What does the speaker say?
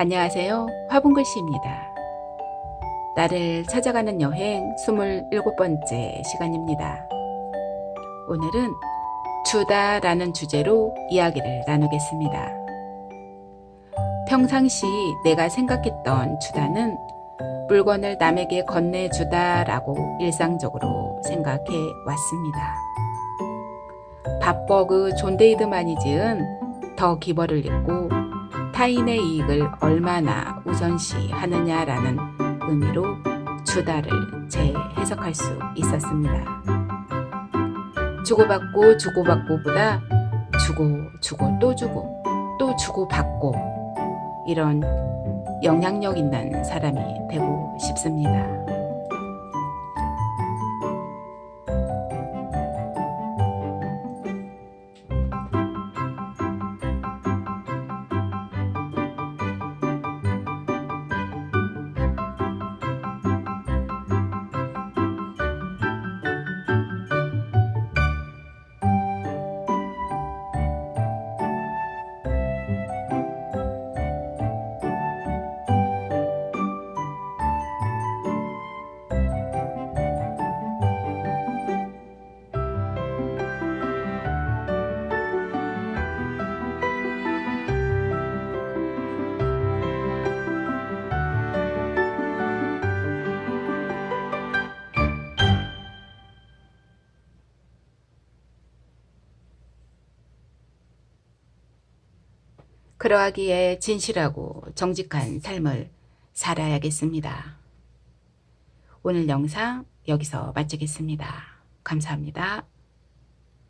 안녕하세요. 화분글씨입니다. 나를 찾아가는 여행 27번째 시간입니다. 오늘은 주다라는 주제로 이야기를 나누겠습니다. 평상시 내가 생각했던 주다는 물건을 남에게 건네주다라고 일상적으로 생각해 왔습니다. 밥버그 존 데이드만이 지은 더 기벌을 읽고 타인의 이익을 얼마나 우선시 하느냐라는 의미로 주다를 재해석할 수 있었습니다. 주고받고 주고받고보다 주고 주고 또 주고 또 주고받고 이런 영향력 있는 사람이 되고 싶습니다. 그러하기에 진실하고 정직한 삶을 살아야겠습니다. 오늘 영상 여기서 마치겠습니다. 감사합니다.